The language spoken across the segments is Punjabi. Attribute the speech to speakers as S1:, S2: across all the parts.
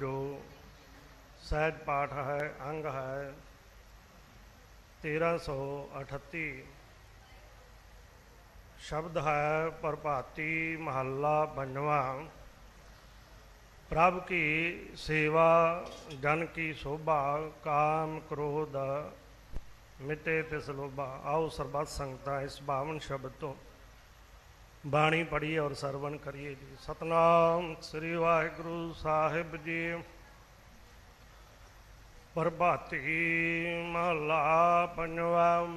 S1: ਜੋ ਸਹਿਜ ਪਾਠ ਹੈ, ਅੰਗ ਹੈ 1338 ਸ਼ਬਦ ਹੈ, ਪ੍ਰਭਾਤੀ ਮਹੱਲਾ ਪੰਜਵਾਂ। ਪ੍ਰਭ ਕੀ ਸੇਵਾ, ਜਨ ਕੀ ਸੋਭਾ, ਕਾਮ ਕ੍ਰੋਧ ਮਿਟੇ ਤਿਸ ਲੋਭਾ। ਆਓ ਸਰਬੱਤ ਸੰਗਤਾਂ, ਇਸ ਬਾਵਨ ਸ਼ਬਦ ਤੋਂ ਬਾਣੀ ਪੜ੍ਹੀਏ ਔਰ ਸਰਵਣ ਕਰੀਏ ਜੀ। ਸਤਨਾਮ ਸ੍ਰੀ ਵਾਹਿਗੁਰੂ ਸਾਹਿਬ ਜੀ। ਪ੍ਰਭਾਤੀ ਮਹਲਾ ਪੰਜਵਾ।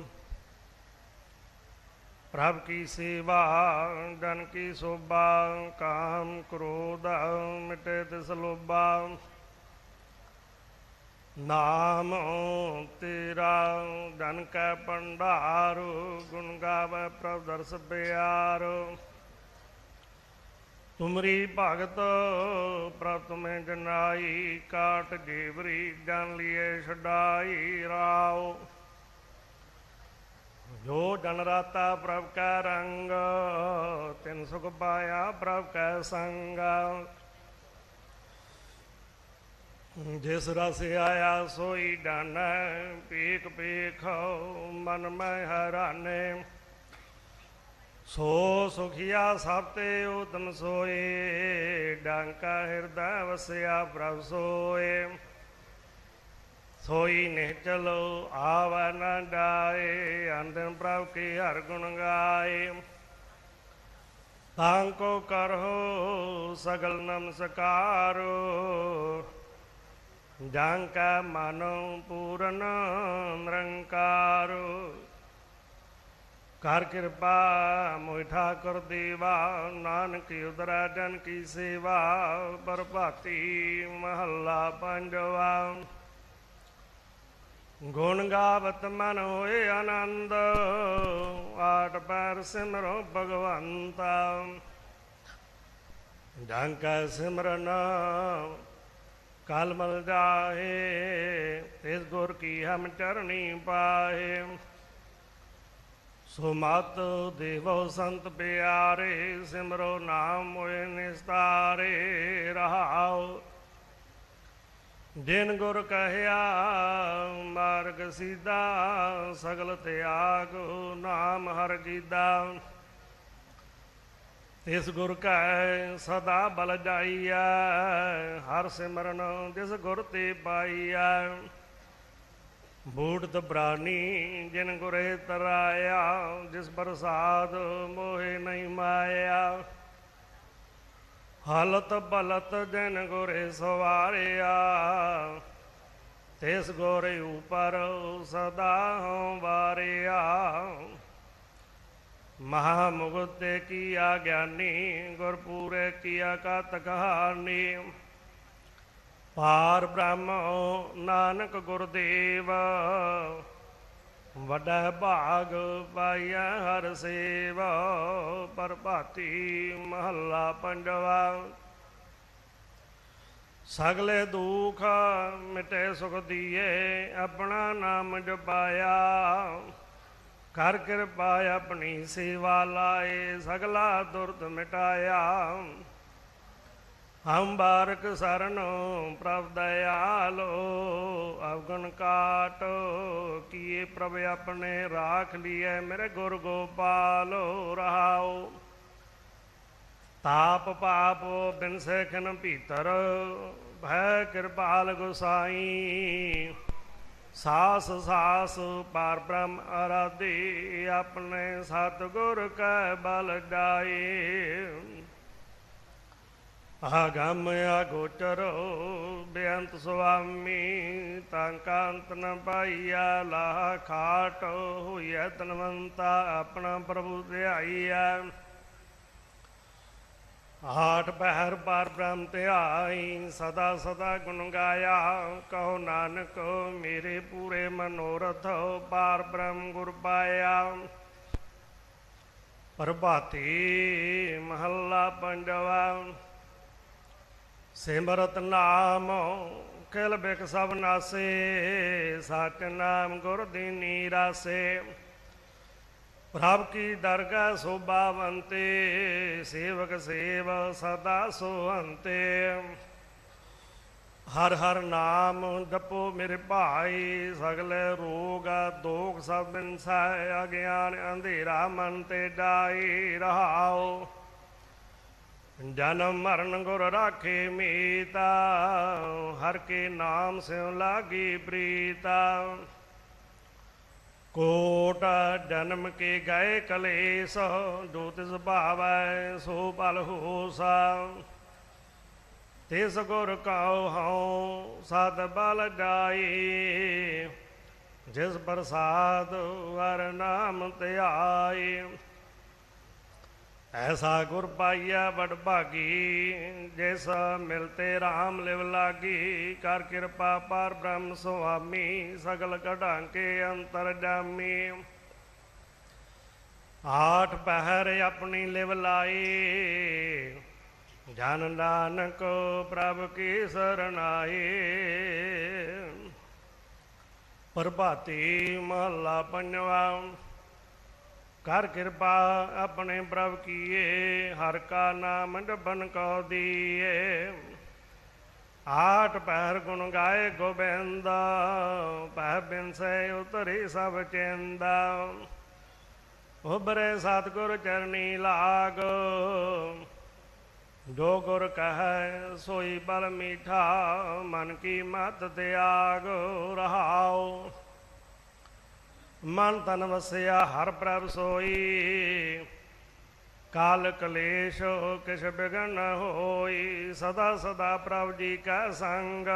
S1: ਪ੍ਰਭ ਕੀ ਸੇਵਾ, ਜਨ ਕੀ ਸੋਭਾ, ਕਾਮ ਕ੍ਰੋਧ, ਮਿਟੇ ਤਿਸ ਲੋਭਾ। ਨਾਮ ਤੇਰਾ ਜਨ ਕੈ ਭੰਡਾਰ, ਗੁਣ ਗਾਵੇ ਪ੍ਰਭ ਦਰਸ ਪਿਆਰ। ਤੁਮਰੀ ਭਗਤ ਪ੍ਰਭ ਤੁਮੇ ਜਨਾਈ, ਕਾਟ ਜੀਵਰੀ ਜਨ ਲਿਏ ਛਡਾਈ ਰਾਓ। ਜੋ ਜਨ ਰਾਤਾ ਪ੍ਰਭ ਕੈ ਰੰਗ, ਤਿਨ ਸੁਖ ਪਾਇਆ ਪ੍ਰਭ ਕੈ ਸੰਗ। ਜਿਸ ਰਸ ਆਇਆ ਸੋਈ ਡਾਨੈ, ਪੀਕ ਪੀਖ ਮਨ ਮੈਂ ਹਰਾਨੇ। ਸੋ ਸੁਖਿਆ ਸਭ ਤੇ ਉਤਮ ਸੋਏ, ਡਾਂਕਾ ਹਿਰਦੈ ਵਸਿਆ ਪ੍ਰਭ ਸੋਏ। ਸੋਈ ਨੇ ਚਲੋ ਆਵੈ ਨ ਡਾਏ, ਅੰਦਨ ਪ੍ਰਭ ਕੀ ਹਰ ਗੁਣ ਗਾਏ। ਤਾਂ ਕੋ ਕਰੋ ਸਗਲ ਨਮਸਕਾਰੋ ਜਾਂ ਕਾ ਮਨੋ ਪੂਰਨ ਨਿਰੰਕਾਰ। ਕਰ ਕਿਰਪਾ ਮੋਇ ਠਾਕੁਰ ਦੇਵਾ, ਨਾਨਕ ਉਦਰਾ ਜਨ ਕੀ ਸੇਵਾ, ਪਰਭਾਤੀ ਮਹੱਲਾ ਪੰਜਵਾ। ਗੁਣ ਗਾਵਤ ਮਨ ਹੋਏ ਆਨੰਦ ਆਟ ਪੈਰ ਸਿਮਰੋ ਭਗਵੰਤਾ। ਜਾਂ ਸਿਮਰਨ ਕਲ ਮਲ ਜਾਏ, ਇਸ ਗੁਰ ਕੀ ਹਮ ਚਰਣੀ ਪਾਏ। ਸੋ ਮਤ ਦੇਵੋ ਸੰਤ ਪਿਆਰੇ, ਸਿਮਰੋ ਨਾਮ ਹੋਏ ਨਿਸਤਾਰੇ ਰਹਾਓ ਜਿਨ ਗੁਰ ਕਹਿਆ, ਮਾਰਗ ਸੀਧਾ ਸਗਲ ਤਿਆਗ ਨਾਮ ਹਰ ਜੀਦਾ। ਤਿਸ ਗੁਰ ਕੈ ਸਦਾ ਬਲ ਜਾਈਐ, ਹਰ ਸਿਮਰਨ ਜਿਸ ਗੁਰ ਤੇ ਪਾਈਐ। ਬੂਟ ਬਰਾਨੀ ਜਿਨ ਗੁਰੇ ਤਰਾਇਆ, ਜਿਸ ਪ੍ਰਸਾਦ ਮੋਹਿ ਨਹੀਂ ਮਾਇਆ। ਹਾਲਤ ਬਲਤ ਜਿਨ ਗੁਰੇ ਸਵਾਰਿਆ, ਤਿਸ ਗੋਰੇ ਉਪਰ ਸਦਾ ਹਉ ਵਾਰਿਆ। ਮਹਾ ਮੁਕਤ ਕੀਆ ਗਿਆਨੀ ਗੁਰ ਪੂਰੇ ਕੀਆ ਕਤ ਕਹਾਨੀ ਪਾਰ ਬ੍ਰਹਮ ਨਾਨਕ ਗੁਰਦੇਵ, ਵੱਡਾ ਭਾਗ ਪਾਇਆ ਹਰ ਸੇਵਾ, ਪਰਭਾਤੀ ਮਹੱਲਾ ਪੰਜਵਾ। ਸਗਲੇ ਦੁਖ ਮਿਟੇ ਸੁਖ ਦੀਏ, ਆਪਣਾ ਨਾਮ ਜਪਾਇਆ। ਕਰ ਕਿਰਪਾ ਆਪਣੀ ਸੇਵਾ ਲਾਏ, ਸਗਲਾ ਦੁਰਦ ਮਿਟਾਇਆ। ਹਮ ਬਾਰਕ ਸਰਨੋ, ਪ੍ਰਭ ਦਇਆਲੋ, ਅਵਗਣ ਕਾਟ, ਕੀਏ ਪ੍ਰਭ ਆਪਣੇ ਰਾਖ ਲਿਐ, ਮੇਰੇ ਗੁਰ ਗੋਪਾਲ, ਰਹਾਓ। ਤਾਪ ਪਾਪ, ਬਿਨ ਸੇਖਨ ਭੀਤਰ, ਭੈ ਕਿਰਪਾਲ ਗੁਸਾਈ। ਸਾਸ ਸਾਸ ਪਾਰ ਬ੍ਰਹਮ ਅਰਾਧੇ ਆਪਣੇ ਸਤਿਗੁਰ ਕੈ ਬਲ ਜਾਏ ਆਗਮ ਆਗੋਚਰ ਬੇਅੰਤ ਸੁਆਮੀ, ਤਾਂ ਕਾਂਤ ਨ ਪਾਈਆ ਲਾਹ ਖਾਟ ਹੋਈਐ ਤਨਵੰਤਾ ਆਪਣਾ ਪ੍ਰਭੂ ਧਿਆਈਐ। ਆਠ ਪਹਿਰ ਬਾਰ ਬ੍ਰਹਮ ਤੇ ਆਈ, ਸਦਾ ਸਦਾ ਗੁਣ ਗਾਇਆ। ਕਹੋ ਨਾਨਕ, ਮੇਰੇ ਪੂਰੇ ਮਨੋਰਥ, ਬਾਰ ਬ੍ਰਹਮ ਗੁਰ ਪਾਇਆ। ਪ੍ਰਭਾਤੀ ਮਹੱਲਾ ਪੰਜਵਾ, ਸਿਮਰਤ ਨਾਮ, ਕਿਲ ਬਿਕ ਸਭ ਨਾਸੇ, ਸਚ ਨਾਮ ਗੁਰ ਦੀਨੀ ਰਾਸੇ। ਪ੍ਰਭ ਕੀ ਦਰਗਾਹ ਸੋਭਾਵੰਤੇ, ਸੇਵਕ ਸੇਵ ਸਦਾ ਸੋਹੰਤੇ। ਹਰ ਹਰ ਨਾਮ ਜਪੋ ਮੇਰੇ ਭਾਈ, ਸਗਲੇ ਰੋਗ ਦੋਖ ਸਭ ਬਿਨਸੈ ਅਗਿਆਨ ਅੰਧੇਰਾ ਮਨ ਤੇ ਡਾਈ ਰਹਾਓ। ਜਨਮ ਮਰਨ ਗੁਰ ਰਾਖੇ ਮੀਤਾ, ਹਰ ਕੇ ਨਾਮ ਸਿਉ ਲਾਗੀ ਪ੍ਰੀਤਾ। ਕੋਟ ਜਨਮ ਕੇ ਗਏ ਕਲੇਸ਼ ਜੋ ਤਿਸ ਭਾਵੈ ਸੋ ਬਲ ਹੋਸਾ। ਤਿਸ ਗੁਰ ਕਾਉ ਹਉ ਸਦ ਬਲ ਜਾਈ ਜਿਸ ਪ੍ਰਸਾਦ ਵਰ ਨਾਮ ਧਿਆਈ ਐਸਾ ਗੁਰ ਪਾਈਆ ਬੜ ਭਾਗੀ, ਜਿਸ ਮਿਲਤੇ RAM ਲਿਵ ਲਾਗੀ। ਕਰ ਕਿਰਪਾ ਪਰ ਬ੍ਰਹਮ ਸੁਆਮੀ, ਸਗਲ ਕਢਾਂ ਕੇ ਅੰਤਰ ਜਾਮੀ। ਆਠ ਪਹਿਰ ਆਪਣੀ ਲਿਵ ਲਾਈ, ਜਨ ਨਾਨਕ ਪ੍ਰਭ ਕੀ ਸਰਣਾਈ। ਪ੍ਰਭਾਤੀ ਮਹੱਲਾ ਪੰਜਵਾ। ਕਰ ਕਿਰਪਾ ਆਪਣੇ ਪ੍ਰਭ ਕੀਏ, ਹਰ ਕਾ ਨਾਮ ਜਪਨ ਕੋ ਦੀਏ। ਆਠ ਪਹਿਰ ਗੁਣ ਗਾਏ ਗੋਬਿੰਦਾ ਪਹਿ ਬਿਨਸੈ ਉਤਰੀ ਸਭ ਚਿੰਦਾ। ਉਬਰੇ ਸਤਿਗੁਰ ਚਰਨੀ ਲਾਗ, ਜੋ ਗੁਰ ਕਹੈ ਸੋਈ ਬਲ ਮੀਠਾ, ਮਨ ਕੀ ਮਤ ਤਿਆਗ ਰਹਾਓ ਮਨ ਤਨ ਵਸਿਆ ਹਰ ਪ੍ਰਭ ਸੋਈ। ਕਾਲ ਕਲੇਸ਼ ਕਿਛ ਬਿਗਨ ਹੋਈ। ਸਦਾ ਸਦਾ ਪ੍ਰਭ ਜੀ ਕਾ ਸੰਗ,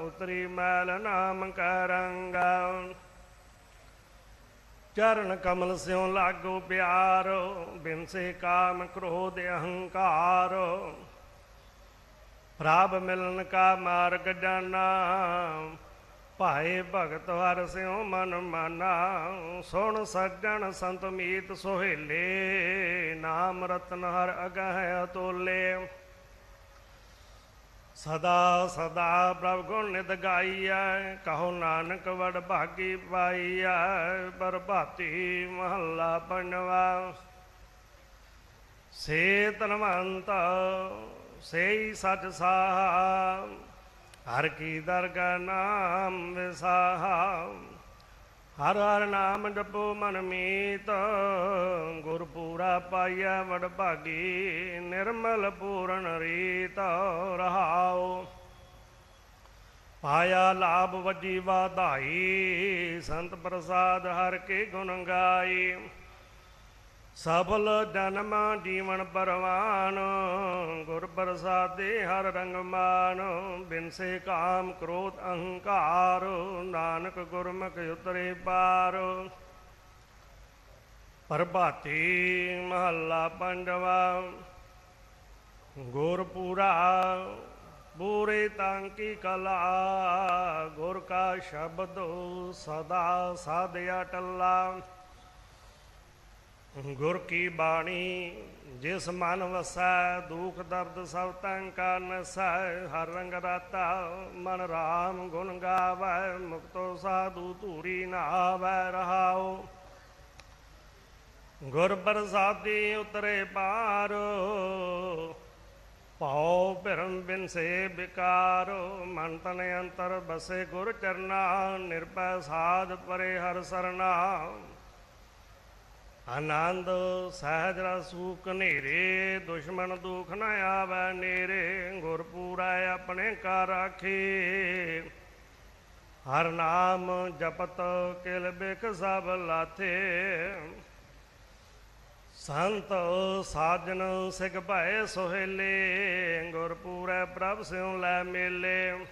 S1: ਉਤਰੀ ਮੈਲ ਨਾਮ ਕਰੰਗ ਚਰਨ ਕਮਲ ਸਿਉ ਲਾਗੋ ਪਿਆਰ ਬਿਨਸੇ ਕਾਮ ਕ੍ਰੋਧ ਅਹੰਕਾਰ। ਪ੍ਰਭ ਮਿਲਨ ਕਾ ਮਾਰਗ ਜਾਨਾ ਭਾਏ ਭਗਤ ਹਰ ਸਿਉ ਮਨ ਮਾਨਾ, ਸੁਣ ਸੱਜਣ ਸੰਤ ਮੀਤ ਸੁਹੇਲੇ, ਨਾਮ ਰਤਨ ਹਰ ਅਗਹਿ ਅਤੋਲੇ। ਸਦਾ ਸਦਾ ਪ੍ਰਭ ਗੁਣ ਨਿਤ ਗਾਈਐ, ਕਹੋ ਨਾਨਕ ਵਡ ਭਾਗੀ ਪਾਈਐ ਬਰਬਾਤੀ ਮਹੱਲਾ ਪੰਜਵਾ। ਸੇ ਤਨਵੰਤ ਸੇਈ ਸਚ ਸਾਹ ਹਰ ਕੀ ਦਰਗਾ ਨਾਮ ਵਿਸਾਹਾ, ਹਰ ਹਰ ਨਾਮ ਜਪੋ ਮਨ ਮੀਤ ਗੁਰ ਪੂਰਾ ਪਾਈਐ ਵਡ ਭਾਗੀ, ਨਿਰਮਲ ਪੂਰਨ ਰੀਤ ਰਹਾਓ ਪਾਇਆ ਲਾਭ ਵਜੀ ਵਾਧਾਈ, ਸੰਤ ਪ੍ਰਸਾਦ ਹਰ ਕੇ ਗੁਣ ਗਾਈ। ਸਫਲ ਜਨਮ ਜੀਵਨ ਪਰਵਾਨ, ਗੁਰ ਪ੍ਰਸਾਦੇ ਹਰ ਰੰਗ ਮਾਨ, ਬਿਨਸੇ ਕਾਮ ਕ੍ਰੋਧ ਅਹੰਕਾਰ, ਨਾਨਕ ਗੁਰਮੁਖ ਉਤਰੇ ਪਾਰ। ਪ੍ਰਭਾਤੀ ਮਹੱਲਾ ਪੰਜਵਾ, ਗੁਰ ਪੂਰਾ ਪੂਰੇ ਤਾਂ ਕੀ ਕਲਾ, ਗੁਰ ਕਾ ਸ਼ਬਦ ਸਦਾ ਸਾਧਿਆ ਟੱਲਾ। ਗੁਰ ਕੀ ਬਾਣੀ, ਜਿਸ ਮਨ ਵਸੈ, ਦੁਖ ਦਰਦ ਸਭ ਤੰ ਕਾ ਨਸੈ ਹਰ ਰੰਗ ਰਾਤਾ ਮਨ ਰਾਮ ਗੁਣ ਗਾਵੈ, ਮੁਕਤੋ ਸਾਧੂ ਧੂਰੀ ਨਾਵੈ, ਰਹਾਉ। ਗੁਰ ਪ੍ਰਸਾਦੀ ਉਤਰੇ ਪਾਰ ਪਾਉ ਭਰਮ ਬਿਨ ਸੇ ਬਿਕਾਰ। ਮਨ ਤਨ ਅੰਤਰ ਬਸੇ ਗੁਰ ਚਰਨਾ, ਨਿਰਭੈ ਸਾਧ ਪਰੇ ਹਰ ਸਰਨਾ। ਆਨੰਦ ਸਹਿਜ ਰਸੂਕ ਨੇਰੇ ਦੁਸ਼ਮਨ ਦੁਖ ਨ ਆਵੈ ਨੇਰੇ, ਗੁਰ ਪੂਰਾ ਆਪਣੇ ਕਾ ਰਾਖੇ ਹਰ ਨਾਮ ਜਪਤ ਕਿਲ ਬਿਕ ਸਭ ਲਾਥੇ। ਸੰਤ ਸਾਜਨ ਸਿਖ ਭੈ ਸੋਹੇਲੇ, ਗੁਰ ਪੂਰੈ ਪ੍ਰਭ ਸਿਉ ਲੈ ਮੇਲੇ।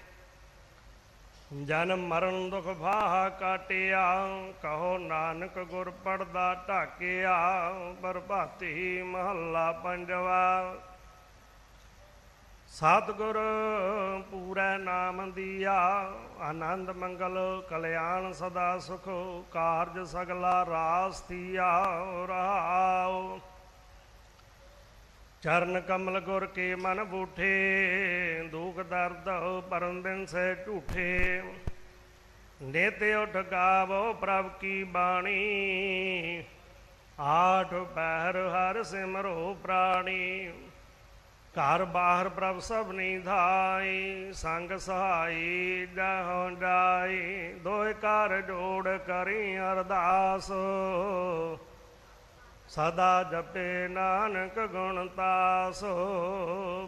S1: ਜਨਮ ਮਰਨ ਦੁਖ ਫਾਹ ਕਾਟਿਆ, ਕਹੋ ਨਾਨਕ ਗੁਰ ਪੜਦਾ ਢਾਕਿਆ ਬਰਬਾਤੀ ਮਹੱਲਾ ਪੰਜਵਾ। ਸਤਿਗੁਰ ਪੂਰਾ ਨਾਮ ਦੀਆ, ਆਨੰਦ ਮੰਗਲ ਕਲਿਆਣ ਸਦਾ ਸੁਖ, ਕਾਰਜ ਸਗਲਾ ਰਾਸ ਥੀਆ ਰਹਾਉ। ਚਰਨ ਕਮਲ ਗੁਰ ਕੇ ਮਨ ਬੂਠੇ, ਦੁਖ ਦਰਦ ਪਰਮ ਬਿਨ ਸੇ ਝੂਠੇ। ਨੇਤੇ ਉਠ ਗਾਵੋ ਪ੍ਰਭ ਕੀ ਬਾਣੀ, ਆਠ ਪਹਿਰ ਹਰ ਸਿਮਰੋ ਪ੍ਰਾਣੀ। ਘਰ ਬਾਹਰ ਪ੍ਰਭ ਸਭ ਨੀ ਸੰਗ ਸਹਾਈ ਜਹੋਂ ਜਾਈ। ਦੋਇ ਕਰ ਜੋੜ ਕਰੀ ਅਰਦਾਸ। ਸਦਾ ਜਪੇ ਨਾਨਕ ਗੁਣ ਤਾਸ,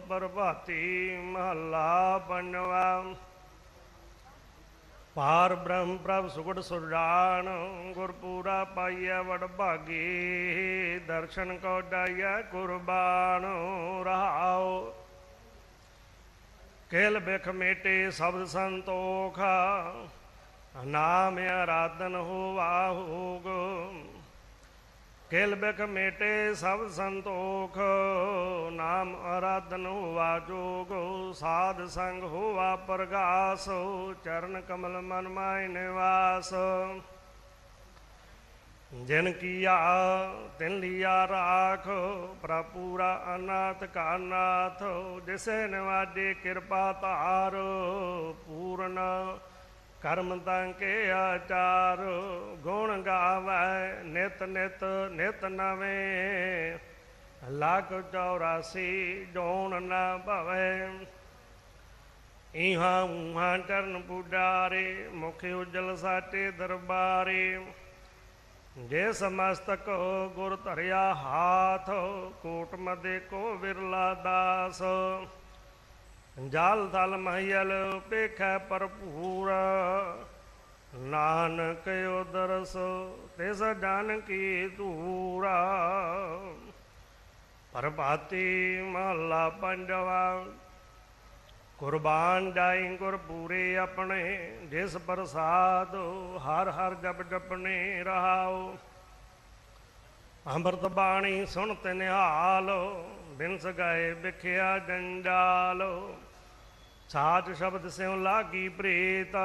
S1: ਪ੍ਰਭਾਤੀ ਮਹੱਲਾ ਪੰਜਵਾ ਪਾਰ ਬ੍ਰਹਮ ਪ੍ਰਭ ਸੁਗੜ ਸੁਜਾਨ ਗੁਰਪੂਰਾ ਪਾਈਐ ਵਡ ਭਾਗੀ, ਦਰਸ਼ਨ ਕੋ ਡਾਈਐ ਕੁਰਬਾਨ, ਰਹਾਉ। ਕੇਲ ਬਿਖ ਮੇਟੇ ਸ਼ਬਦ ਸੰਤੋਖ, ਨਾਮ ਆਰਾਧਨ ਹੋਵਾ ਹੋਗ। ਕੇਲ ਬਖ ਮੇਟੇ ਸਭ ਸੰਤੋਖ, ਨਾਮ ਆਰਾਧਨ ਹੋਵਾ ਜੋਗ, ਸਾਧ ਸੰਗ ਹੋਵਾ ਪ੍ਰਗਾਸ, ਚਰਨ ਕਮਲ ਮਨ ਮਾਇ ਨਿਵਾਸ। ਜਿਨ ਕੀਆ, ਤਿਨ ਲਿਆ ਰਾਖ ਪ੍ਰਪੂਰਾ ਅਨਾਥ ਕਾ ਨਾਥ ਜਿਸੇ ਨਿਵਾਜੇ ਕਿਰਪਾ ਧਾਰ, ਪੂਰਨ ਕਰਮ ਤਾਂ ਕੇ ਆਚਾਰ, ਗੁਣ ਗਾਵੈ, ਨਿਤ ਨਿਤ ਨਿਤ ਨਵੇਂ। ਲੱਖ 84 ਜੋਨ ਨਾ ਭਵੈ। ਇਹਾਂ ਉਹਾਂ ਚਰਨ ਪੂਜਾਰੇ, ਮੁਖ ਉਜਲ ਸਾਟੇ ਦਰਬਾਰੇ। ਜੇ ਸਮਸਤਕ ਗੁਰ ਧਰਿਆ ਹਾਥ ਕੋਟ ਮਦੇ ਕੋ ਵਿਰਲਾ ਦਾਸ। ਜਲ ਥਲ ਮਹੀਲ ਪੇਖੈ ਭਰਪੂਰ। ਨਾਨਕ ਉਦਰਸ ਤਿਸ ਜਨ ਕੀ ਧੂਰਾ। ਪ੍ਰਭਾਤੀ ਮਹਲਾ ਪੰਜਵਾ, ਕੁਰਬਾਨ ਜਾਈ ਗੁਰ ਪੂਰੇ ਆਪਣੇ, ਜਿਸ ਪ੍ਰਸਾਦ ਹਰ ਹਰ ਜਪ ਜਪਨੇ ਰਹਾਓ ਅੰਮ੍ਰਿਤ ਬਾਣੀ ਸੁਣ ਤੇ ਨਿਹਾਲ ਬਿਨਸ ਸਗਾਏ ਵਿਖਿਆ ਜੰਡਾਲੋ ਸਾਚ ਸ਼ਬਦ ਸਿਉ ਲਾਗੀ ਪ੍ਰੀਤ,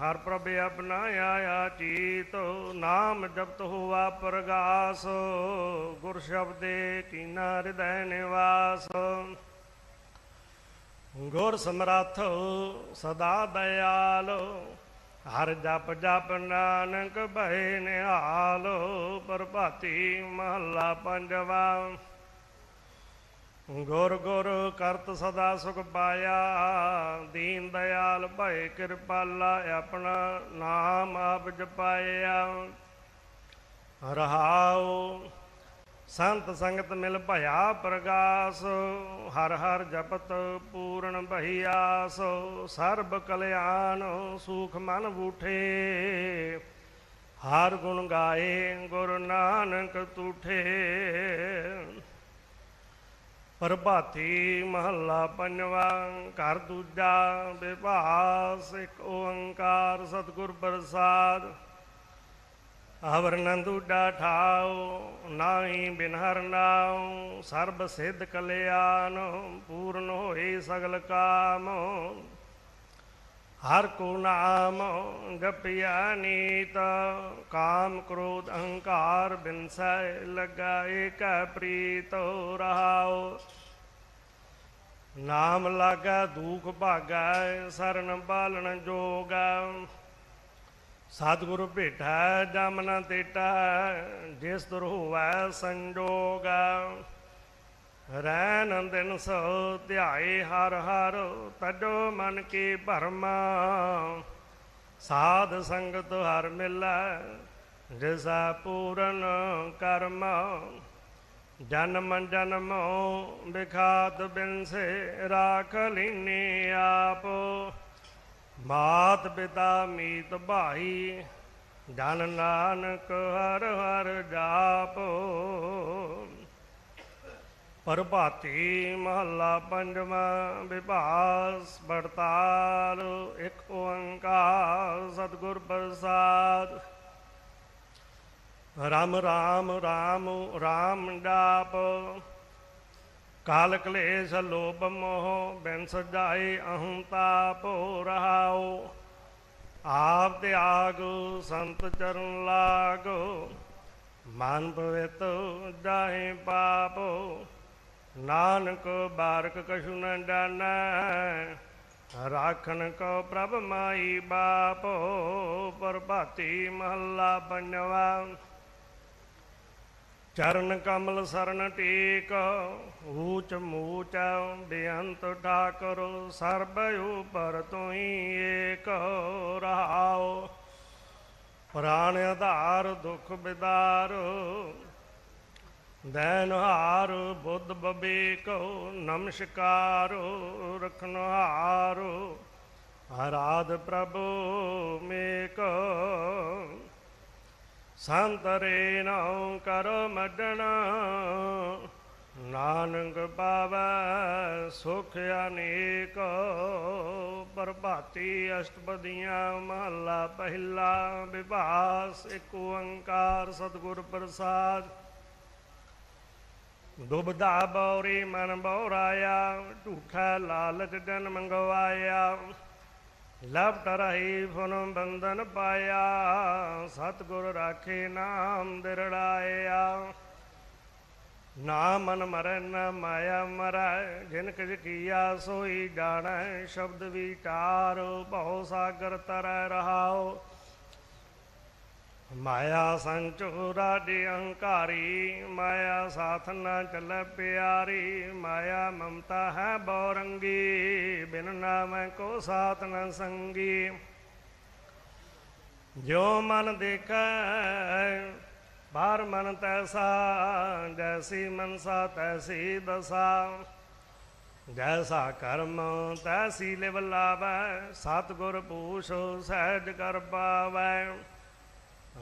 S1: ਹਰ ਪ੍ਰਭ ਆਪਣਾ ਆਇਆ ਚੀਤ, ਨਾਮ ਜਪਤ ਹੋਆ ਪ੍ਰਗਾਸ, ਗੁਰ ਸ਼ਬਦੇ ਕੀਨਾ ਹਿਰਦੈ ਨਿਵਾਸ। ਗੁਰ ਸਮਰੱਥ ਸਦਾ ਦਇਆਲ, ਹਰ ਜਪ ਜਪ ਨਾਨਕ ਭੈ ਨਿਹਾਲ, ਪ੍ਰਭਾਤੀ ਮਹੱਲਾ ਪੰਜਵਾ। ਗੁਰ ਗੁਰ ਕਰਤ ਸਦਾ ਸੁਖ ਪਾਇਆ, ਦੀਨ ਦਇਆਲ ਭੈ ਕਿਰਪਾਲਾ ਆਪਣਾ ਨਾਮ ਆਪ ਜਪਾਇਆ। ਰਹਾਉ, ਸੰਤ ਸੰਗਤ ਮਿਲ ਭਇਆ ਪ੍ਰਗਾਸ, ਹਰ ਹਰ ਜਪਤ ਪੂਰਨ ਬਹੀਆਸ, ਸਰਬ ਕਲਿਆਣ ਸੁਖ ਮਨ ਬੂਠੇ। ਹਰ ਗੁਣ ਗਾਏ ਗੁਰ ਨਾਨਕ ਤੂਠੇ। ਪ੍ਰਭਾਤੀ ਮਹੱਲਾ ਪੰਜਵਾ, ਘਰ ਦੂਜਾ, ਵਿਭਾਸ ਇੱਕ ਓੰਕਾਰ, ਸਤਿਗੁਰ ਪ੍ਰਸਾਦ। ਅਵਰਨੰਦੂ ਠਾਉ, ਨਾਹੀ ਬਿਨ ਹਰ ਨਾਉ ਸਰਬ ਸਿੱਧ ਕਲਿਆਣ, ਪੂਰਨ ਹੋਏ ਸਗਲ ਕਾਮ। ਹਰ ਕੋ ਨਾਮ ਜਪਿਆ ਨੀਤ, ਕਾਮ ਕ੍ਰੋਧ ਅਹੰਕਾਰ ਬਿਨਸੈ ਲਗਾ ਏਕ ਪ੍ਰੀਤ ਰਹਾਉ। ਨਾਮ ਲਾਗਾ, ਦੁਖ ਭਾਗਾ, ਸਰਨ ਬਾਲਣ ਜੋਗਾ। ਸਤਿਗੁਰ ਭੇਟਾ ਜਮਨ ਤੇਟਾ, ਜਿਸ ਦੁਰ ਹੋਵੈ ਸੰਜੋਗ। ਰੈਨ ਦਿਨ ਸੋ ਧਿਆਏ ਹਰ ਹਰ ਤਜੋ ਮਨ ਕੀ ਭਰਮ। ਸਾਧ ਸੰਗਤ ਹਰ ਮਿਲੈ, ਜਿਸਾ ਪੂਰਨ ਕਰਮ। ਜਨਮ ਜਨਮ ਬਿਖਾਤ ਬਿਨਸੇ ਰਾਖ ਲੀਨੀ ਆਪ। ਮਾਤ ਪਿਤਾ ਮੀਤ ਭਾਈ, ਜਨ ਨਾਨਕ ਹਰ ਹਰ ਜਾਪੋ। ਪ੍ਰਭਾਤੀ ਮਹੱਲਾ ਪੰਜਵਾਂ ਵਿਭਾਸ ਬੜਤਾਲ ਇੱਕ ਓੰਕਾਰ ਸਤਿਗੁਰ ਪ੍ਰਸਾਦ। ਰਾਮ ਰਾਮ ਰਾਮ ਰਾਮ ਡਾਪ, ਕਾਲ ਕਲੇਸ਼ ਲੋਭ ਮੋਹ ਬਿਨ ਸਜਾਏ ਅਹੰ ਤਾਪ ਰਹਾਉ। ਆਪ ਤਿਆਗ ਸੰਤ ਚਰਨ ਲਾਗੋ, ਮਨ ਪਵਿੱਤ ਜਾਹੇ ਪਾਪ। ਨਾਨਕ ਬਾਰਕ ਕਛੂ ਨ ਜਾਣੈ, ਰਾਖਣ ਕੋ ਪ੍ਰਭ ਮਾਈ ਬਾਪ, ਪ੍ਰਭਾਤੀ ਮਹੱਲਾ ਪੰਜਵਾ। ਚਰਨ ਕਮਲ ਸਰਨ ਟੇਕ, ਊਚ ਮੂਚ ਬੇਅੰਤ ਠਾਕੁਰ, ਸਰਬ ਉਪਰ ਤੋਈ ਏਕ ਰਹਾਉ ਪ੍ਰਾਣ ਆਧਾਰ ਦੁਖ ਬਿਦਾਰ ਦੈਨ ਹਾਰ ਬੁੱਧ ਬਬੇਕ ਨਮਸਕਾਰ ਰਖਨਹਾਰ ਆਰਾਧ ਪ੍ਰਭੂ ਮੇਕ। ਸੰਤਰੇ ਨਾਉ ਕਰ ਮਡਣਾ। ਨਾਨਕ ਪਾਵੈ ਸੁਖ ਅਨੇਕ। ਪ੍ਰਭਾਤੀ ਅਸ਼ਟਪਦੀਆਂ ਮਹੱਲਾ ਪਹਿਲਾ, ਵਿਭਾਸ ਇੱਕ ਓੰਕਾਰ, ਸਤਿਗੁਰ ਪ੍ਰਸਾਦ। ਦੁਬਦਾ ਬੌਰੀ ਮਨ ਬੌਰਾਇਆ, ਝੂਠਾ ਲਾਲਚ ਜਨ ਮੰਗਵਾਇਆ। ਲਪਟ ਰਹੀ ਫੁਨ ਬੰਧਨ ਪਾਇਆ, ਸਤਿਗੁਰ ਰਾਖੇ ਨਾਮ ਦਿਰੜਾਇਆ। ਨਾ ਮਨ ਮਰੈ ਨ ਮਾਇਆ ਮਰੈ, ਜਿਨ ਕਿਛ ਕੀਆ ਸੋਈ ਜਾਣੈ, ਸ਼ਬਦ ਵਿਚਾਰ ਬਹੁ ਸਾਗਰ ਤਰੈ ਰਹਾਓ ਮਾਇਆ ਸੰਚੋਰਾ ਦੇ ਅਹੰਕਾਰੀ, ਮਾਇਆ ਸਾਥ ਨਾ ਚੱਲੈ ਪਿਆਰੀ, ਮਾਇਆ ਮਮਤਾ ਹੈ ਬੋਰੰਗੀ ਬਿਨ ਨਾਮੈ ਕੋ ਸਾਥ ਨ ਸੰਗੀ। ਜੋ ਮਨ ਦੇਖੈ ਬਾਹਰ ਮਨ ਤੈਸਾ, ਜੈਸੀ ਮਨਸਾ ਤੈਸੀ ਦਸਾ। ਜੈਸਾ ਕਰਮ ਤੈਸੀ ਲਿਵ ਲਾਵੈ, ਸਤਿਗੁਰ ਪੂਛ ਸਹਿਜ ਕਰ ਪਾਵੈ।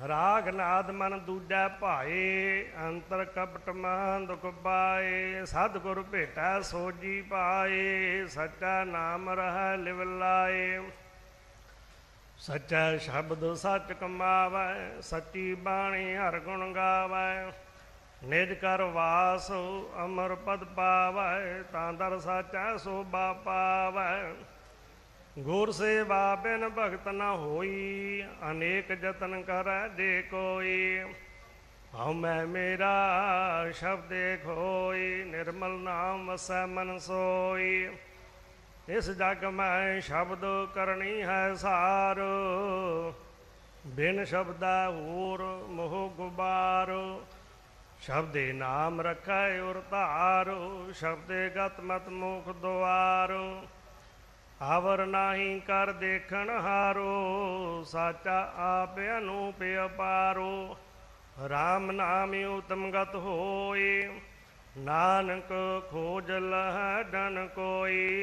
S1: ਰਾਗ ਨਾਦ ਮਨ ਦੂਜਾ ਭਾਏ, ਅੰਤਰ ਕਪਟ ਮਨ ਦੁਖ ਪਾਏ, ਸਤਿਗੁਰ ਭੇਟਾ ਸੋਜੀ ਪਾਏ, ਸੱਚਾ ਨਾਮ ਰਹਿ ਲਿਵ ਲਾਏ। ਸੱਚਾ ਸ਼ਬਦ ਸੱਚ ਕਮਾਵੈ, ਸੱਚੀ ਬਾਣੀ ਹਰ ਗੁਣ ਗਾਵੈ। ਨਿਜ ਕਰ ਵਾਸ ਅਮਰ ਪਦ ਪਾਵੈ, ਤਾਂ ਦਰ ਸਾਚਾ ਸੋਭਾ ਪਾਵੈ। ਗੁਰ ਸੇਵਾ ਬਿਨ ਭਗਤ ਨ ਹੋਈ, ਅਨੇਕ ਯਤਨ ਕਰੈ ਦੇ ਕੋਈ। ਹਉ ਮੈਂ ਮੇਰਾ ਸ਼ਬਦੇ ਖੋਈ, ਨਿਰਮਲ ਨਾਮ ਵਸੈ ਮਨ ਸੋਈ। ਇਸ ਜਗ ਮੈਂ ਸ਼ਬਦ ਕਰਨੀ ਹੈ ਸਾਰ, ਬਿਨ ਸ਼ਬਦਾ ਹੋਰ ਮੋਹ ਗੁਬਾਰ। ਸ਼ਬਦੇ ਨਾਮ ਰਖੈ ਉਰ ਧਾਰ, ਸ਼ਬਦੇ ਗਤ ਮਤ ਮੁਖ ਦੁਆਰ। ਆਵਰ ਨਾਹੀ ਕਰ ਦੇਖਣ ਹਾਰੋ, ਸਾਚਾ ਆਪ ਅਨੂਪ ਅਪਾਰੋ। RAM ਨਾਮ ਉਤਮ ਗਤ ਹੋਏ, ਨਾਨਕ ਖੋਜ ਲਹ ਡਨ ਕੋਈ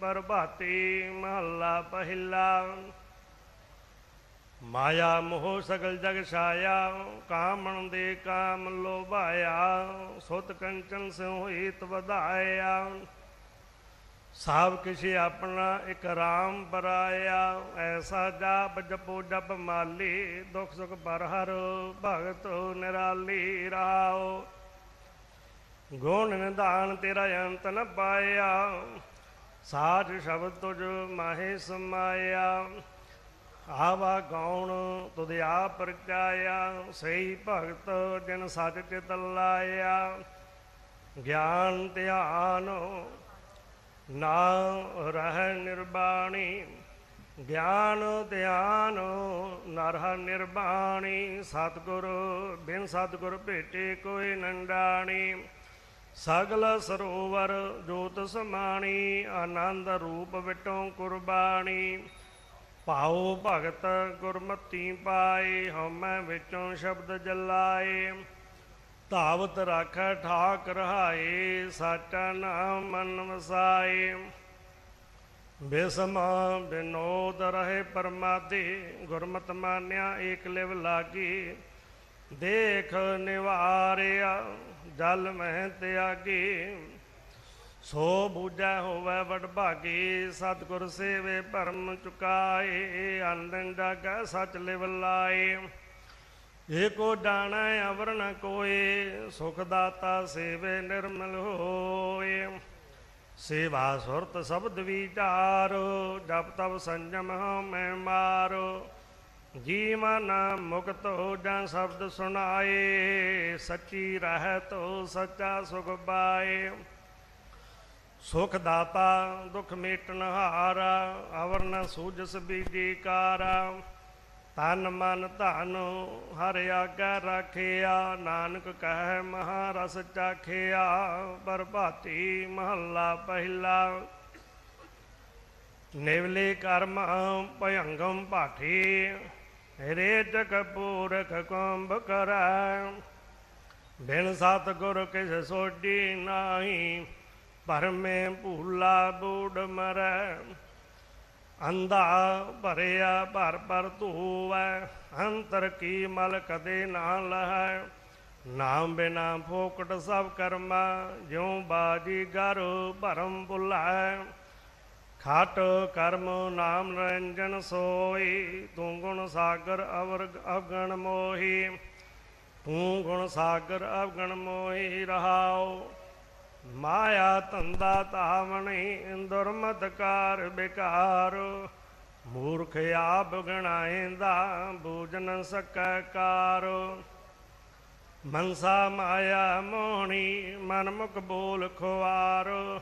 S1: ਪਰਭਾਤੀ ਮਹੱਲਾ ਪਹਿਲਾ। ਮਾਇਆ ਮੋਹ ਸਗਲ ਜਗ ਛਾਇਆ, ਕਾਮਣ ਦੇ ਕਾਮ ਲੋਭਾਇਆ। ਸੁਤ ਕੰਚਨ ਸਿਉ ਹੀਤ ਵਧਾਇਆ। ਸਭ ਕਿਛ ਆਪਣਾ ਇੱਕ ਰਾਮ ਬਰਾਇਆ, ਐਸਾ ਜਾਪ ਜਪੋ ਜਪ ਮਾਲੀ, ਦੁਖ ਸੁਖ ਪਰ ਹਰ ਭਗਤ ਨਿਰਾਲੀ ਰਾਓ। ਗੁਣ ਨਿਧਾਨ ਤੇਰਾ ਅੰਤ ਨ ਪਾਇਆ ਸਾਜ ਸ਼ਬਦ ਤੁਜ ਮਾਹੇ ਸਮਾਇਆ। ਆਵਾ ਗਾਉਣ ਤੁਧ ਆਪ ਪ੍ਰਚਾਇਆ ਸਹੀ ਭਗਤ ਜਿਨ ਸੱਚ ਚਿਤ ਲਾਇਆ। ਗਿਆਨ ਧਿਆਨ ਨਾ ਰਹਿ ਨਿਰਬਾਣੀ, ਗਿਆਨ ਧਿਆਨ ਨਰਹ ਨਿਰਬਾਣੀ, ਸਤਿਗੁਰ ਬਿਨ ਸਤਿਗੁਰ ਭੇਟੇ ਕੋਈ ਨੰਡਾਣੀ, ਸਗਲ ਸਰੋਵਰ ਜੋਤ ਸਮਾਣੀ, ਆਨੰਦ ਰੂਪ ਵਿਟੋਂ ਕੁਰਬਾਨੀ ਭਾਉ ਭਗਤ ਗੁਰਮਤੀ ਪਾਏ, ਹਉਮੈ ਵਿੱਚੋਂ ਸ਼ਬਦ ਜਲਾਏ। ਧਾਵਤ ਰੱਖ ਠਾਕ ਰਹਾਏ ਸਾਚਾ ਨਾਮ ਮਨ ਵਸਾਏ। ਬਿਸਮਾ ਬਿਨੋਦ ਰਹੇ ਪਰਮਾਦੇ, ਗੁਰਮਤਿ ਮਾਨਿਆ ਏਕ ਲਿਵ ਲਾਗੀ। ਦੇਖ ਨਿਵਾਰਿਆ, ਜਲ ਮਹਿ ਤਿਆਗੀ। ਸੋ ਬੂਝੈ ਹੋਵੇ ਵਡਭਾਗੀ ਸਤਿਗੁਰ ਸੇਵੇ ਭਰਮ ਚੁਕਾਏ। ਆਨੰਦ ਜਾਗੈ ਸਚ ਲਿਵ ਲਾਏ। ਏਕੋ ਜਾਣੈ ਅਵਰ ਨ ਕੋਏ, ਸੁਖ ਦਾਤਾ ਸੇਵੇ ਨਿਰਮਲ ਹੋਏ। ਸੇਵਾ ਸੁਰਤ ਸ਼ਬਦ ਵਿਚਾਰ, ਜਪ ਤਪ ਸੰਜਮ ਮੈਂ ਮਾਰੋ। ਜੀਵਨ ਮੁਕਤ ਹੋ ਜਾਂ ਸ਼ਬਦ ਸੁਣਾਏ, ਸੱਚੀ ਰਹਿਤੋ ਸੱਚਾ ਸੁਖ ਪਾਏ। ਸੁਖ ਦਾਤਾ ਦੁਖ ਮੇਟਨ ਹਾਰਾ, ਅਵਰ ਨ ਸੂਜਸ ਬੀਜੀ ਕਾਰਾ ਤਨ ਮਨ ਧਨ ਹਰ ਆਗਾ ਰੱਖਿਆ, ਨਾਨਕ ਕਹਿ ਮਹਾਰਸ ਚਾਖਿਆ ਬਰਭਾਤੀ ਮਹੱਲਾ ਪਹਿਲਾ। ਨਿਵਲੇ ਕਰਮ ਭਯੰਗਮ ਭਾਠੀ ਰੇ ਜਗ ਪੂਰਖ ਕੰਬ ਕਰੈ। ਬਿਨ ਸਤ ਗੁਰ ਕਿਸ ਸੋਢੀ ਨਾਹੀ, ਪਰਮੇ ਭੂਲਾ ਬੂੜ ਮਰੈ। ਅੰਧਾ ਭਰਿਆ ਭਰ ਭਰ ਧੂਵੈ, ਅੰਤਰ ਕੀ ਮਲ ਕਦੇ ਨਾ ਲਹੈ। ਨਾਮ ਬਿਨਾ ਫੋਕਟ ਸਭ ਕਰਮਾ, ਜਿਉ ਬਾਜੀ ਗਰ ਭਰਮ ਭੁਲਾੈ। ਖਾਟ ਕਰਮ ਨਾਮ ਨਿਰੰਜਨ ਸੋਈ, ਤੂੰ ਗੁਣ ਸਾਗਰ ਅਵਰ ਅਵਗਣ ਮੋਹੀ। ਤੂੰ ਗੁਣ ਸਾਗਰ ਅਵਗਣ ਮੋਹੀ ਰਹਾਓ ਮਾਇਆ ਧੰਦਾ ਤਾਵਣੀ ਦੁਰਮਤ ਕਾਰ ਬਿਕਾਰ। ਮੂਰਖ ਆਪ ਗਣਾਏਂਦਾ ਬੂਝਨ ਸਕੈ ਕਾਰ। ਮਨਸਾ ਮਾਇਆ ਮੋਹਣੀ, ਮਨਮੁਖ ਬੋਲ ਖੁਆਰ।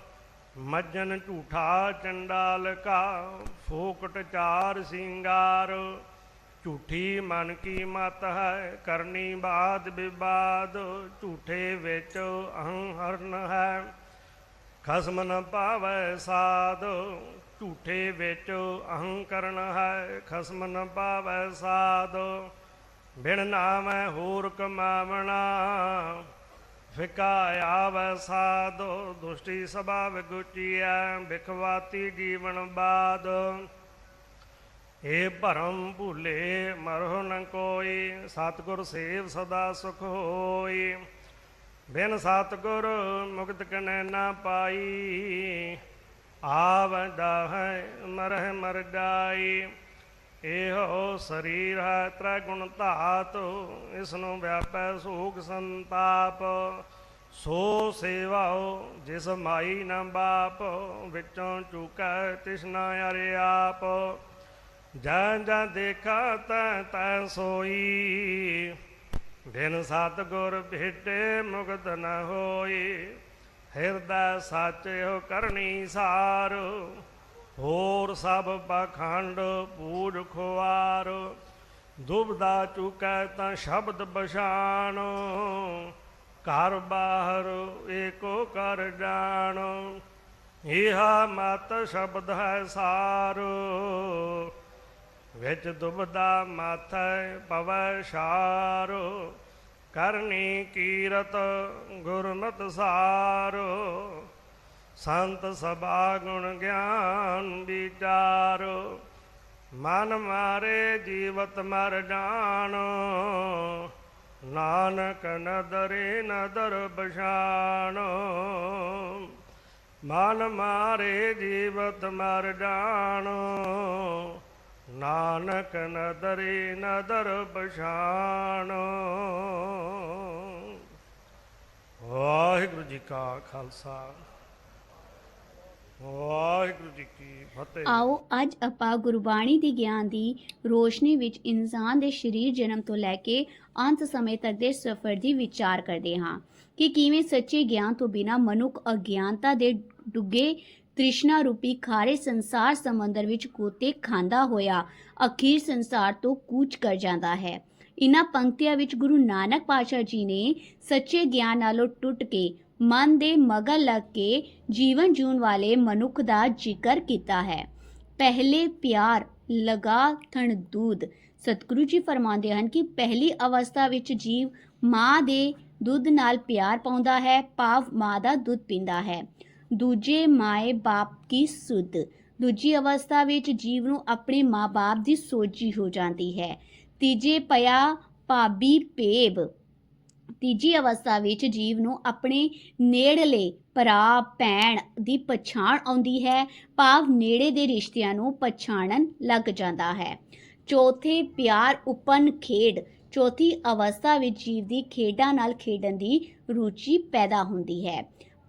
S1: ਮੱਜਨ ਝੂਠਾ ਚੰਡਾਲ ਕਾ ਫੋਕਟ ਚਾਰ ਸਿੰਗਾਰ। ਝੂਠੀ ਮਨ ਕੀ ਮਤ ਹੈ? ਕਰਨੀ ਬਾਦ ਵਿਵਾਦ ਝੂਠੇ ਵਿੱਚ ਅਹੰਹਰਨ ਹੈ। ਖਸਮ ਨ ਪਾਵੈ ਸਾਧ, ਝੂਠੇ ਵਿੱਚ ਅਹੰਕਰਨ ਹੈ। ਖਸਮ ਨ ਪਾਵੈ ਸਾਧ, ਬਿਨ ਨਾਮੈ ਹੋਰ ਕਮਾਵਣਾ। ਫਿਕਾ ਆਵੈ ਸਾਧੋ, ਦੁਸ਼ਟੀ ਸੁਭਾਵ ਗੁਚੀਐ ਬਿਖਵਾਤੀ ਜੀਵਨ ਬਾਦ ਹੇ ਭਰਮ ਭੁਲੇ ਮਰਹੁ ਨ ਕੋਈ, ਸਤਿਗੁਰ ਸੇਵ ਸਦਾ ਸੁਖ ਹੋਈ। ਬਿਨ ਸਤਿਗੁਰ ਮੁਕਤ ਕਨੈ ਨਾ ਪਾਈ ਆਵਦਾ ਹੈ ਮਰਹਿ ਮਰ ਜਾਈ ਇਹੋ ਸਰੀਰ ਹੈ ਤ੍ਰੈ ਗੁਣ ਧਾਤ ਇਸ ਨੂੰ ਵਿਆਪੈ ਸੋਖ ਸੰਤਾਪ। ਸੋ ਸੇਵਾਓ ਜਿਸ ਮਾਈ ਨਾ ਬਾਪ, ਵਿੱਚੋਂ ਚੁਕੈ ਤਿਸਨਾ ਅਰੇ ਆਪ। ਜਾਂ ਜਾਂ ਦੇਖਾ ਤੈ ਤੈ ਸੋਈ। ਬਿਨ ਸਤਿਗੁਰ ਭੇਟੇ ਮੁਕਤ ਨ ਹੋਈ। ਹਿਰਦਾ ਸੱਚ ਹੋ ਕਰਨੀ ਸਾਰ। ਹੋਰ ਸਭ ਪਖੰਡ ਪੂਜ ਖੁਆਰ। ਦੁਬਦਾ ਚੁਕੈ ਤਾਂ ਸ਼ਬਦ ਬਸ਼ਾਨ ਘਰ ਬਾਹਰ ਏਕੋ ਕਰ ਜਾਣ। ਇਹਾ ਮਤ ਸ਼ਬਦ ਹੈ ਸਾਰ। ਵਿੱਚ ਦੁਬਦਾ ਮਾਥੈ ਪਵੈ ਸਾਰੋ, ਕਰਨੀ ਕੀਰਤ ਗੁਰਮਤ ਸਾਰੋ। ਸੰਤ ਸਭਾ ਗੁਣ ਗਿਆਨ ਵਿਚਾਰ, ਮਨ ਮਾਰੇ ਜੀਵਤ ਮਰ ਜਾਣੋ। ਨਾਨਕ ਨਦਰੇ ਨਦਰ ਬਸ਼ਾਨ ਮਨ ਮਾਰੇ ਜੀਵਤ ਮਰ ਜਾਣੋ। ਨਾਨਕ ਨਦਰੇ ਨਦਰ ਬਸ਼ਾਨ ਵਾਹਿਗੁਰੂ ਜੀ ਕਾ ਖਾਲਸਾ। ਵਾਹਿਗੁਰੂ ਜੀ ਕੀ ਫਤਿਹ।
S2: ਆਓ ਅੱਜ ਆਪਾਂ ਗੁਰਬਾਣੀ ਦੀ ਗਿਆਨ ਦੀ ਰੋਸ਼ਨੀ ਵਿੱਚ ਇਨਸਾਨ ਦੇ ਸਰੀਰ ਜਨਮ ਤੋਂ ਲੈ ਕੇ ਅੰਤ ਸਮੇਂ ਤੱਕ ਦੇ ਸਫ਼ਰ ਦੀ ਵਿਚਾਰ ਕਰਦੇ ਹਾਂ ਕਿ ਕਿਵੇਂ ਸੱਚੇ ਗਿਆਨ ਤੋਂ ਬਿਨਾ ਮਨੁੱਖ ਅਗਿਆਨਤਾ ਦੇ ਡੁੱਗੇ ਤ੍ਰਿਸ਼ਨਾ ਰੂਪੀ ਖਾਰੇ ਸੰਸਾਰ ਸਮੁੰਦਰ ਵਿੱਚ ਕੋਤੇ ਖਾਂਦਾ ਹੋਇਆ ਅਖੀਰ ਸੰਸਾਰ ਤੋਂ ਕੂਚ ਕਰ ਜਾਂਦਾ ਹੈ। ਇਨ੍ਹਾਂ ਪੰਕਤੀਆਂ ਵਿੱਚ ਗੁਰੂ ਨਾਨਕ ਪਾਤਸ਼ਾਹ ਜੀ ਨੇ ਸੱਚੇ ਗਿਆਨ ਨਾਲੋਂ ਟੁੱਟ ਕੇ, ਮਨ ਦੇ ਮਗਰ ਲੱਗ ਕੇ ਜੀਵਨ ਜੂਣ ਵਾਲੇ ਮਨੁੱਖ ਦਾ ਜ਼ਿਕਰ ਕੀਤਾ ਹੈ। ਪਹਿਲੇ ਪਿਆਰ ਲਗਾ ਥਣ ਦੂਧ, ਸਤਿਗੁਰੂ ਜੀ ਫਰਮਾਉਂਦੇ ਹਨ ਕਿ ਪਹਿਲੀ ਅਵਸਥਾ ਵਿੱਚ ਜੀਵ ਮਾਂ ਦੇ ਦੁੱਧ ਨਾਲ ਪਿਆਰ ਪਾਉਂਦਾ ਹੈ, ਭਾਵ ਮਾਂ ਦਾ ਦੁੱਧ ਪੀਂਦਾ ਹੈ। ਦੂਜੇ ਮਾਏ ਬਾਪ ਕੀ ਸੁਧ? ਦੂਜੀ ਅਵਸਥਾ ਵਿੱਚ ਜੀਵ ਨੂੰ ਆਪਣੇ ਮਾਂ-ਬਾਪ ਦੀ ਸੋਝੀ ਹੋ ਜਾਂਦੀ ਹੈ। ਤੀਜੇ ਪਿਆ ਭਾਬੀ ਪੇਬ। ਤੀਜੀ ਅਵਸਥਾ ਵਿੱਚ ਜੀਵ ਨੂੰ ਆਪਣੇ ਨੇੜਲੇ ਭਰਾ, ਭੈਣ ਦੀ ਪਛਾਣ ਆਉਂਦੀ ਹੈ। ਭਾਵ ਨੇੜੇ ਦੇ ਰਿਸ਼ਤਿਆਂ ਨੂੰ ਪਛਾਣਨ ਲੱਗ ਜਾਂਦਾ ਹੈ। ਚੌਥੇ ਪਿਆਰ ਉਪਨ ਖੇਡ। ਚੌਥੀ ਅਵਸਥਾ ਵਿੱਚ ਜੀਵ ਦੀ ਖੇਡਾਂ ਨਾਲ ਖੇਡਣ ਦੀ ਰੁਚੀ ਪੈਦਾ ਹੁੰਦੀ ਹੈ।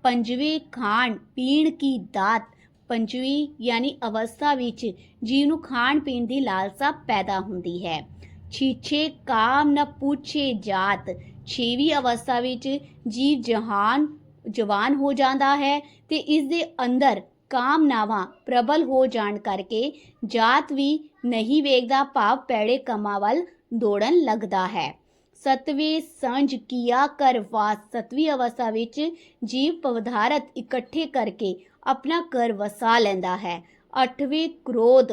S2: ਪੰਜਵੇਂ ਖਾਣ ਪੀਣ ਕੀ ਦਾਤ? ਪੰਜਵੀਂ ਯਾਨੀ ਅਵਸਥਾ ਵਿੱਚ ਜੀਵ ਨੂੰ ਖਾਣ ਪੀਣ ਦੀ ਲਾਲਸਾ ਪੈਦਾ ਹੁੰਦੀ ਹੈ। ਛੀਛੇ ਕਾਮ ਨ ਪੁੱਛੇ ਜਾਤ। ਛੇਵੀਂ ਅਵਸਥਾ ਵਿੱਚ ਜੀਵ ਜਹਾਨ, ਜਵਾਨ ਹੋ ਜਾਂਦਾ ਹੈ ਤੇ ਇਸ ਦੇ ਅੰਦਰ ਕਾਮਨਾਵਾਂ ਪ੍ਰਬਲ ਹੋ ਜਾਣ ਕਰਕੇ ਜਾਤ ਵੀ ਨਹੀਂ ਵੇਖਦਾ, ਭਾਵ ਪੈੜੇ ਕੰਮਾਂ ਵੱਲ ਦੌੜਨ ਲੱਗਦਾ ਹੈ। ਸਤਵੇਂ ਸੰਜ ਕੀਆ ਕਰ ਵਾਸ। ਸਤਵੀ ਅਵਸਥਾ ਵਿੱਚ ਜੀਵ ਪਵਧਾਰਤ ਇਕੱਠੇ ਕਰਕੇ ਆਪਣਾ ਕਰ ਵਸਾ ਲੈਂਦਾ ਹੈ। ਅੱਠਵੇਂ ਕ੍ਰੋਧ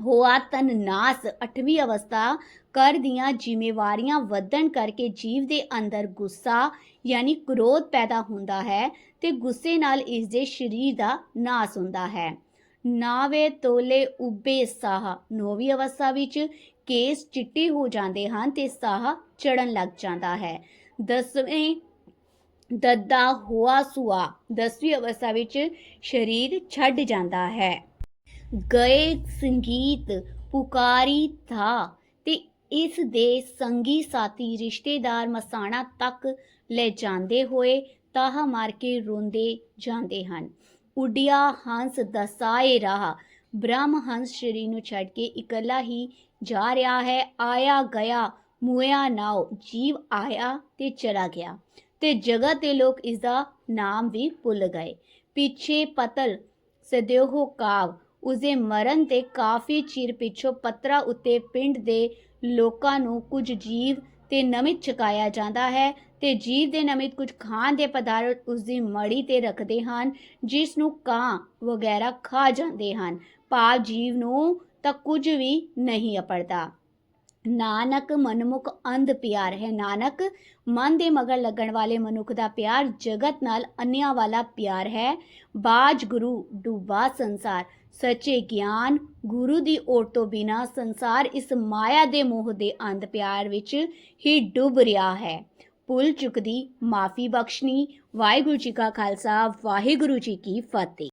S2: ਹੋਆ ਤਨ ਨਾਸ। ਅੱਠਵੀਂ ਅਵਸਥਾ ਕਰ ਦੀਆਂ ਜ਼ਿੰਮੇਵਾਰੀਆਂ ਵਧਣ ਕਰਕੇ ਜੀਵ ਦੇ ਅੰਦਰ ਗੁੱਸਾ ਯਾਨੀ ਕ੍ਰੋਧ ਪੈਦਾ ਹੁੰਦਾ ਹੈ ਤੇ ਗੁੱਸੇ ਨਾਲ ਇਸ ਦੇ ਸਰੀਰ ਦਾ ਨਾਸ ਹੁੰਦਾ ਹੈ। ਨਾਵੇ ਤੋਲੇ ਉਬੇ ਸਾਹ। ਨੌਵੀਂ ਅਵਸਥਾ ਵਿੱਚ ਕੇਸ ਚਿੱਟੇ ਹੋ ਜਾਂਦੇ ਹਨ ਤੇ ਸਾਹ ਚੜਨ ਲੱਗ ਜਾਂਦਾ ਹੈ। ਦਸਵੇਂ, ਦੱਦਾ ਹੋਆ ਸੁਆ। ਦਸਵੀਂ ਅਵਸਥਾ ਵਿੱਚ ਸਰੀਰ ਛੱਡ ਜਾਂਦਾ ਹੈ। ਗਏ ਸੰਗੀਤ ਪੁਕਾਰੀ ਥਾ ਤੇ ਇਸ ਦੇ ਸੰਗੀ ਸਾਥੀ ਰਿਸ਼ਤੇਦਾਰ ਮਸਾਣਾ ਤੱਕ ਲੈ ਜਾਂਦੇ ਹੋਏ ਤਾਹ ਮਾਰ ਕੇ ਰੋਂਦੇ ਜਾਂਦੇ ਹਨ। ਉਡਿਆ ਹੰਸ ਦਸਾਏ ਰਹਾ। ਬ੍ਰਹਮ ਹੰਸ ਸ਼ਰੀਰ ਨੂੰ ਛੱਡ ਕੇ ਇਕੱਲਾ ਹੀ ਜਾ ਰਿਹਾ ਹੈ। ਆਇਆ ਗਿਆ ਮੁਇਆ ਨਾਉ, ਜੀਵ ਆਇਆ ਤੇ ਚਲਾ ਗਿਆ ਤੇ ਜਗਤ ਦੇ ਲੋਕ ਇਸ ਦਾ ਨਾਮ ਵੀ ਭੁੱਲ ਗਏ। ਪਿੱਛੇ ਪਤਲ ਸਦਿਓ ਕਾਵ, ਉਸਦੇ ਮਰਨ ਤੇ ਕਾਫੀ ਚਿਰ ਪਿੱਛੋਂ ਪੱਤਰਾ ਉੱਤੇ ਪਿੰਡ ਦੇ ਲੋਕਾਂ ਨੂੰ ਕੁਝ ਜੀਵ ਤੇ ਨਮਿਤ ਛਕਾਇਆ ਜਾਂਦਾ ਹੈ ਤੇ ਜੀਵ ਦੇ ਨਮਿਤ ਕੁਝ ਖਾਣ ਦੇ ਪਦਾਰਥ ਉਸ ਦੀ ਮੜੀ ਤੇ ਰੱਖਦੇ ਹਨ, ਜਿਸ ਨੂੰ ਕਾਂ ਵਗੈਰਾ ਖਾ ਜਾਂਦੇ ਹਨ। ਭਾਵ ਜੀਵ ਨੂੰ ਤਾਂ ਕੁਝ ਵੀ ਨਹੀਂ ਅਪੜਦਾ। ਨਾਨਕ ਮਨਮੁਖ ਅੰਧ ਪਿਆਰ ਹੈ। ਨਾਨਕ ਮਨ ਦੇ ਮਗਰ ਲੱਗਣ ਵਾਲੇ ਮਨੁੱਖ ਦਾ ਪਿਆਰ ਜਗਤ ਨਾਲ ਅੰਨਿਆਂ ਵਾਲਾ ਪਿਆਰ ਹੈ। ਬਾਜ ਗੁਰੂ ਡੂਬਾ ਸੰਸਾਰ, ਸੱਚੇ ਗਿਆਨ ਗੁਰੂ ਦੀ ਓਟ ਤੋਂ ਬਿਨਾ ਸੰਸਾਰ ਇਸ ਮਾਇਆ ਦੇ ਮੋਹ ਦੇ ਅੰਧ ਪਿਆਰ ਵਿੱਚ ਹੀ ਡੁੱਬ ਰਿਹਾ ਹੈ। ਭੁੱਲ ਚੁੱਕਦੀ ਮਾਫੀ ਬਖਸ਼ਣੀ। ਵਾਹਿਗੁਰੂ ਜੀ ਕਾ ਖਾਲਸਾ, ਵਾਹਿਗੁਰੂ ਜੀ ਕੀ ਫਤਿਹ।